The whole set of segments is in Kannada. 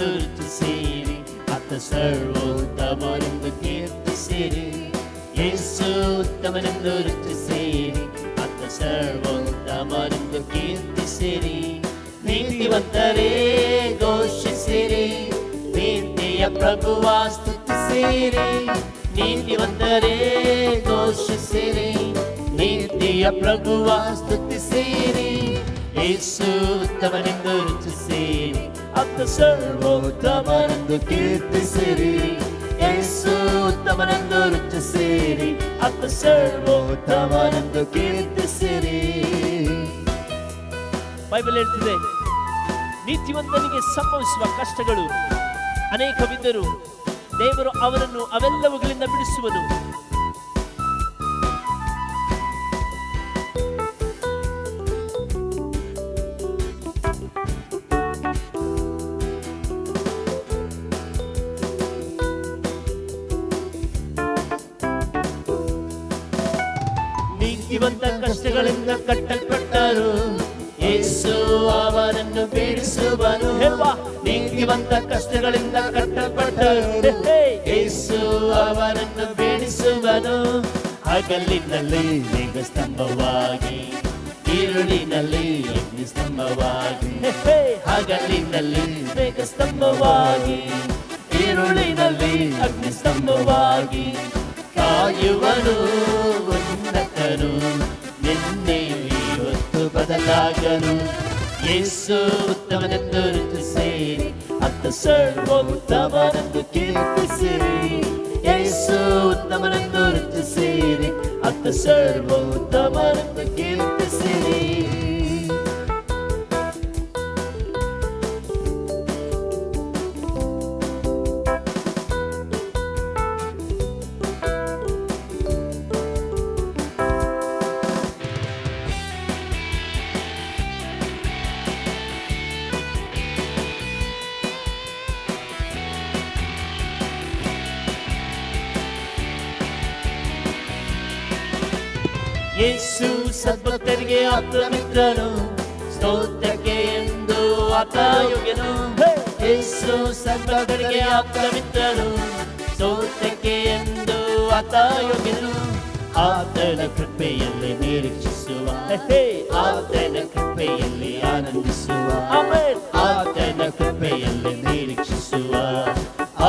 ಯೇಸು ಉತ್ತಮನೆಂದು ರುಚಿಸಿರಿ ಆತ ಸರ್ವೋತ್ತಮನೆಂದು ಕೀರ್ತಿಸಿರಿ ಯೇಸು ಉತ್ತಮನೆಂದು ರುಚಿಸಿರಿ ಆತ ಸರ್ವೋತ್ತಮನೆಂದು ಕೀರ್ತಿಸಿರಿ ನೀತಿವಂತರೇ ಘೋಷಿಸಿರಿ ನೀತಿಯ ಪ್ರಭುವ ಸ್ತುತಿಸಿರಿ ನೀತಿವಂತರೇ ಘೋಷಿಸಿರಿ ನೀತಿಯ ಪ್ರಭುವ ಸ್ತುತಿಸಿರಿ ಯೇಸು ಉತ್ತಮನೆಂದು ಅತ್ತ ಸರ್ವೋತ್ತಮನೆಂದು ಕೀರ್ತಿಸಿರಿ. ಯೇಸು ಉತ್ತಮನೆಂದು ರುಚಿಸಿರಿ. ಅತ್ತ ಸರ್ವೋತ್ತಮನೆಂದು ಕೀರ್ತಿಸಿರಿ. ಬೈಬಲ್ ಹೇಳ್ತಿದೆ, ನೀತಿವಂತನಿಗೆ ಸಂಭವಿಸುವ ಕಷ್ಟಗಳು ಅನೇಕವಿದ್ದರೂ ದೇವರು ಅವರನ್ನು ಅವೆಲ್ಲವುಗಳಿಂದ ಬಿಡಿಸುವನು. ನೀತಿವಂತ ಕಷ್ಟಗಳಿಂದ ಕಟ್ಟಲ್ಪಟ್ಟರು. ಯೇಸು ಅವರನ್ನು ಬೀಳಿಸುವನು ನೀತಿವಂತ ಕಷ್ಟಗಳಿಂದ ಕಟ್ಟಲ್ಪಟ್ಟರು. ಯೇಸು ಅವರನ್ನು ಬೀಳಿಸುವನು ಹಗಲಿನಲ್ಲಿ ಮೇಘ ಸ್ತಂಭವಾಗಿ ಈರುಳಿನಲ್ಲಿ ಅಗ್ನಿ ಸ್ತಂಭವಾಗಿ ಹಗಲಿನಲ್ಲಿ ಮೇಘ ಸ್ತಂಭವಾಗಿ ಈರುಳಿನಲ್ಲಿ ಅಗ್ನಿ ಸ್ತಂಭವಾಗಿ ಕಾಯುವನು. ಯೇಸು ಉತ್ತಮನೆಂದು ರುಚಿಸಿರಿ ಅತ್ತ ಸರ್ವೋತ್ತಮನೆಂದು ಕೀರ್ತಿಸಿರಿ ಯೇಸು ಉತ್ತಮನೆಂದು ರುಚಿಸಿರಿ ಅತ್ತ ಸರ್ವೋತ್ತಮನೆಂದು ಕೀರ್ತಿಸಿರಿ ಯೇಸು ಸದ್ಭಕ್ತರಿಗೆ ಆಪ್ತ ಮಿತ್ರನು ಸ್ತೋತ್ರಕ್ಕೆ ಎಂದು ಆತ ಯೋಗ್ಯನು ಯೇಸು ಸದ್ಭಕ್ತರಿಗೆ ಆಪ್ತ ಮಿತ್ರನು ಸ್ತೋತ್ರಕ್ಕೆ ಎಂದು ಆತ ಯೋಗ್ಯನು ಆತನ ಕೃಪೆಯಲ್ಲಿ ನಿರೀಕ್ಷಿಸುವ ಆತನ ಕೃಪೆಯಲ್ಲಿ ಆನಂದಿಸುವ ಆತನ ಕೃಪೆಯಲ್ಲಿ ನಿರೀಕ್ಷಿಸುವ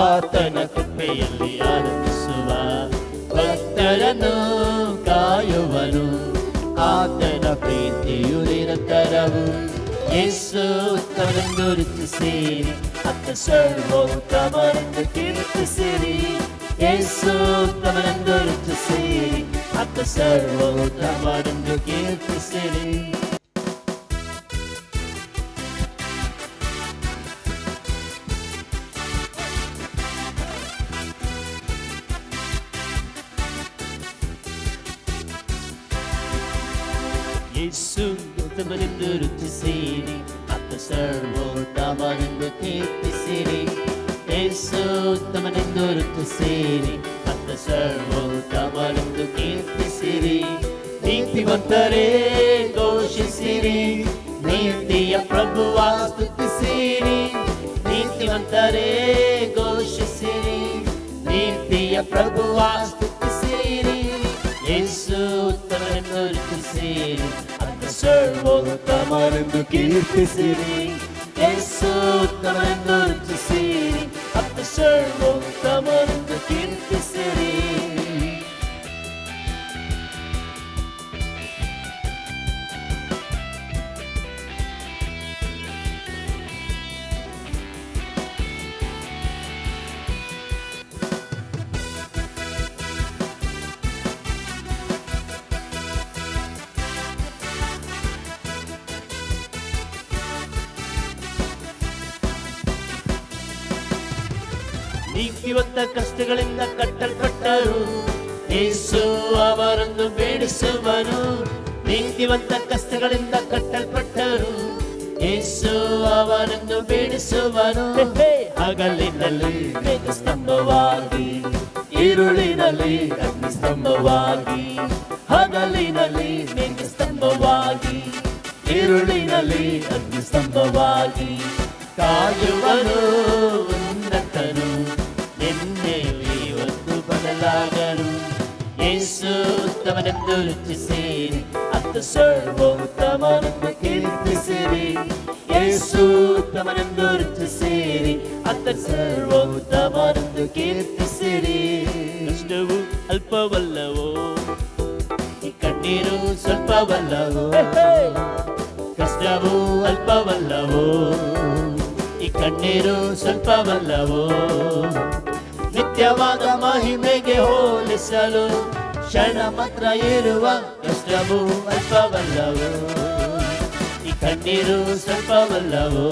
ಆತನ ಕೃಪೆಯಲ್ಲಿ ಆನಂದಿಸುವ ಯೇಸು ಉತ್ತಮನೆಂದು ರುಚಿಸಿರಿ ಅತ್ತ ಸರ್ವೋತ್ತಮನೆಂದು ಕೀರ್ತಿಸಿರಿ ಯೇಸು ಉತ್ತಮನೆಂದು ರುಚಿಸಿರಿ ಅತ್ತ ಸರ್ವೋತ್ತಮನೆಂದು ಕೀರ್ತಿಸಿರಿ ಯೇಸು ಉತ್ತಮನೆಂದು ರುಚಿಸಿರಿ ಅತ್ತ ಸರ್ವೋತ್ತಮನೆಂದು ಕೀರ್ತಿಸಿರಿ ಯೇಸು ಉತ್ತಮನೆಂದು ರುಚಿಸಿರಿ ಅತ್ತ ಸರ್ವೋತ್ತಮನೆಂದು ಕೀರ್ತಿಸಿರಿ ನೀತಿವಂತರೇ ಘೋಷಿಸಿರಿ ನೀತಿಯ ಪ್ರಭುವ ಸ್ತುತಿಸಿರಿ ನೀತಿವಂತರೇ ಘೋಷಿಸಿರಿ ನೀತಿಯ ಪ್ರಭುವ ಸ್ತುತಿಸಿರಿ ಯೇಸು ಉತ್ತಮನೆಂದು ರುಚಿಸಿರಿ ಅತ್ತ ಸರ್ವೋತ್ತಮನೆಂದು ನೀತಿವಂತ ಕಷ್ಟಗಳಿಂದ ಕಟ್ಟಲ್ಪಟ್ಟರು. ಯೇಸು ಅವರನ್ನು ಬೇಡಿಸುವನು. ನೀತಿವಂತ ಕಷ್ಟಗಳಿಂದ ಕಟ್ಟಲ್ಪಟ್ಟರು. ಯೇಸು ಅವರನ್ನು ಬೇಡಿಸುವನು. ಹಗಲಿನಲ್ಲಿ ಸ್ತಂಭವಾಗಿ ಈರುಳಿನಲ್ಲಿ ಸ್ತಂಭವಾಗಿ ಹಗಲಿನಲ್ಲಿ ಸ್ತಂಭವಾಗಿ ಈರುಳಿನಲ್ಲಿ ಸ್ತಂಭವಾಗಿ ಕಾಯುವನು. ಇವತ್ತು ಬದಲಾಗನು ಯೇಸು ಉತ್ತಮನೆಂದು ರುಚಿಸಿರಿ ಅತ್ತ ಸರ್ವೋತ್ತಮನೆಂದು ಕೀರ್ತಿಸಿರಿ ಯೇಸು ಉತ್ತಮನೆಂದು ರುಚಿಸಿರಿ ಅತ್ತ ಸರ್ವೋತ್ತಮನೆಂದು ಕೀರ್ತಿಸಿರಿ ಕಷ್ಟವು ಅಲ್ಪವಲ್ಲವೋ ಈ ಕಣ್ಣೀರು ಸ್ವಲ್ಪವಲ್ಲವೋ ಕಷ್ಟವು ಅಲ್ಪವಲ್ಲವೋ ಈ ಕಣ್ಣೀರು ಸ್ವಲ್ಪವಲ್ಲವೋ ನಿತ್ಯವಾದ ಮಹಿಮೆಗೆ ಹೋಲಿಸಲು ಕ್ಷಣ ಮಾತ್ರ ಇರುವ ಕಷ್ಟವು ಅಲ್ಪವಲ್ಲವೋ? ಈ ಕಣ್ಣೀರು ಸ್ವಲ್ಪವಲ್ಲವೋ?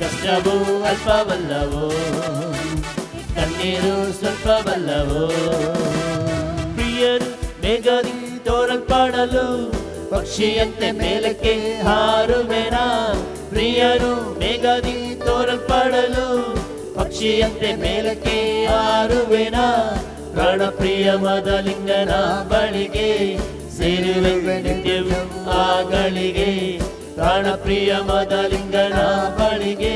ಕಷ್ಟವು ಅಲ್ಪವಲ್ಲವೋ? ಕಣ್ಣೀರು ಸ್ವಲ್ಪವಲ್ಲವೋ? ಪ್ರಿಯರು ಬೇಗದಿ ತೋರಲ್ಪಡಲು ಪಕ್ಷಿಯಂತೆ ಮೇಲಕ್ಕೆ ಹಾರುವೆನ? ಪ್ರಿಯರು ಬೇಗದಿ ತೋರಲ್ಪಡಲು ಪಕ್ಷಿಯಂತೆ ಮೇಲಕ್ಕೆ ಹಾರುವೆನ. ಪ್ರಾಣ ಪ್ರಿಯ ಮದಲಿಂಗನ ಬಳಿಗೆ ಸೇರುವೆ ನಿತ್ಯವು ಆಗಳಿಗೆ ಪ್ರಾಣ ಪ್ರಿಯ ಮದಲಿಂಗನ ಬಳಿಗೆ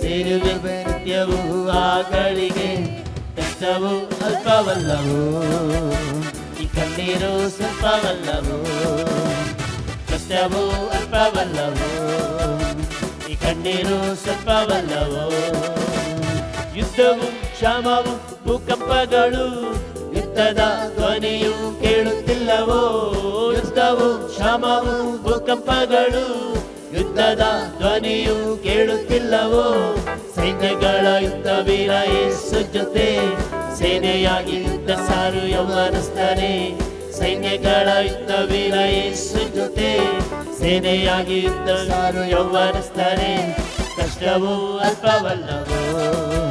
ಸೇರುವೆ ನಿತ್ಯವು ಆಗಳಿಗೆ ಕಷ್ಟವು ಅಲ್ಪವಲ್ಲವು ಈ ಕಣ್ಣೀರು ಸ್ವಲ್ಪವಲ್ಲವು. ಕಷ್ಟವು ಅಲ್ಪವಲ್ಲವು ಈ ಕಣ್ಣೀರು ಸ್ವಲ್ಪವಲ್ಲವೋ. ಯುದ್ಧವು ಕ್ಷಾಮವು ಭೂಕಂಪಗಳು, ಯುದ್ಧದ ಧ್ವನಿಯು ಕೇಳುತ್ತಿಲ್ಲವೋ? ಯುದ್ಧವು ಕ್ಷಾಮವು ಭೂಕಂಪಗಳು, ಯುದ್ಧದ ಧ್ವನಿಯು ಕೇಳುತ್ತಿಲ್ಲವೋ? ಸೈನ್ಯಗಳ ಯುದ್ಧ ವೀರ ಯೇಸು ಜೊತೆ, ಸೇನೆಯಾಗಿ ಯುದ್ಧ ಸಾರು ಯೌವನಸ್ಥರೇ ಸೈನ್ಯಗಳ ಯುದ್ಧ ವೀರ ಯೇಸು ಜೊತೆ, ಸೇನೆಯಾಗಿ ಯುದ್ಧ ಸಾರು ಯೌವನಸ್ಥರೇ ಕಷ್ಟವೂ ಅಲ್ಪವಲ್ಲವೋ?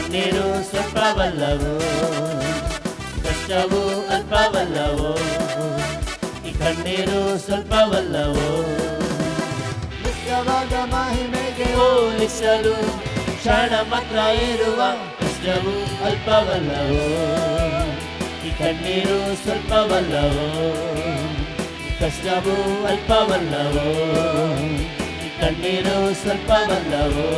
ಕಣ್ಣೀರು ಸ್ವಲ್ಪವಲ್ಲವೋ? ಕಷ್ಟವೂ ಅಲ್ಪವಲ್ಲವೋ? ಈ ಕಣ್ಣೀರು ಸ್ವಲ್ಪವಲ್ಲವೋ? ನಿತ್ಯವಾದ ಮಹಿಮೆಗೆ ಹೋಲಿಸಲು ಕ್ಷಣ ಮಾತ್ರ ಇರುವ ಕಷ್ಟವು ಅಲ್ಪವಲ್ಲವೋ? ಈ ಕಣ್ಣೀರು ಸ್ವಲ್ಪವಲ್ಲವೋ? ಕಷ್ಟವು ಅಲ್ಪವಲ್ಲವೋ? ಈ ಕಣ್ಣೀರು ಸ್ವಲ್ಪವಲ್ಲವೋ?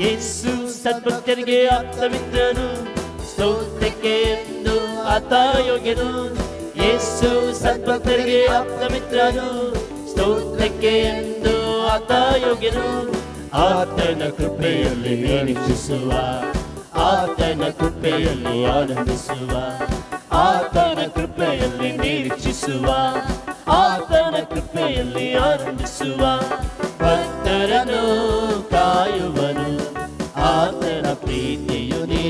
ಯೇಸು ಸದ್ಭಕ್ತರಿಗೆ ಆಪ್ತಮಿತ್ರನು ಸ್ತೋತ್ರಕ್ಕೆ ಎಂದು ಆತ ಯೋಗ್ಯನು. ಯೇಸು ಸದ್ಭಕ್ತರಿಗೆ ಆಪ್ತಮಿತ್ರನು. ಸ್ತೋತ್ರಕ್ಕೆ ಎಂದು ಆತ ಯೋಗ್ಯನು. ಆತನ ಕೃಪೆಯಲ್ಲಿ ನಿರೀಕ್ಷಿಸುವ ಆತನ ಕೃಪೆಯಲ್ಲಿ ಆನಂದಿಸುವ, ಆತನ ಕೃಪೆಯಲ್ಲಿ ನಿರೀಕ್ಷಿಸುವ, ಆತನ ಕೃಪೆಯಲ್ಲಿ ಆನಂದಿಸುವ ಭಕ್ತರನು ಆತನ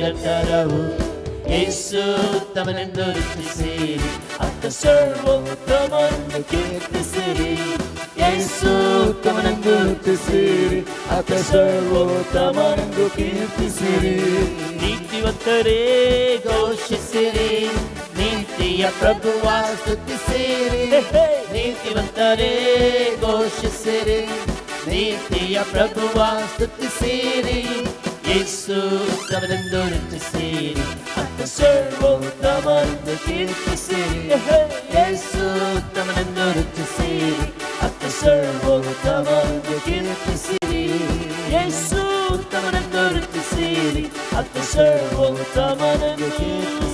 ನಿರಂತರವು ಯೇಸು ತಮನೆಂದು ರುಚಿಸಿರಿ ಅತ್ತ ಸರ್ವೋತ್ತಮನ್ನು ಕೀರ್ತಿಸಿರಿ. ಯೇಸು ತಮನೆಂದು ರುಚಿಸಿರಿ ಅತ್ತ ಸರ್ವೋತ್ತಮನೆಂದು ಕೀರ್ತಿಸಿರಿ. ನೀತಿವಂತರೇ ಘೋಷಿಸಿರಿ. ನೀತಿಯ ಪ್ರಭುವ ಸ್ತುತಿಸಿರಿ. ನೀತಿವಂತರೇ ಘೋಷಿಸಿರಿ. ನೀತಿಯ ಪ್ರಭುವ ಸ್ತುತಿಸಿರಿ. ಯೇಸು ತಮನೆಂದು ರುಚಿಸಿರಿ ಅತ್ತ ಸರ್ವೋತ್ತಮನೆಂದು ಕೀರ್ತಿಸಿರಿ ಯೇಸು ತಮನೆಂದು ರುಚಿಸಿರಿ ಅತ್ತ ಸರ್ವೋತ್ತಮನೆಂದು ಕೀರ್ತಿಸಿರಿ ಯೇಸು ತಮನೆಂದು ರುಚಿಸಿರಿ ಅತ್ತ ಸರ್ವೋತ್ತಮನೆಂದು ಕೀರ್ತಿಸಿರಿ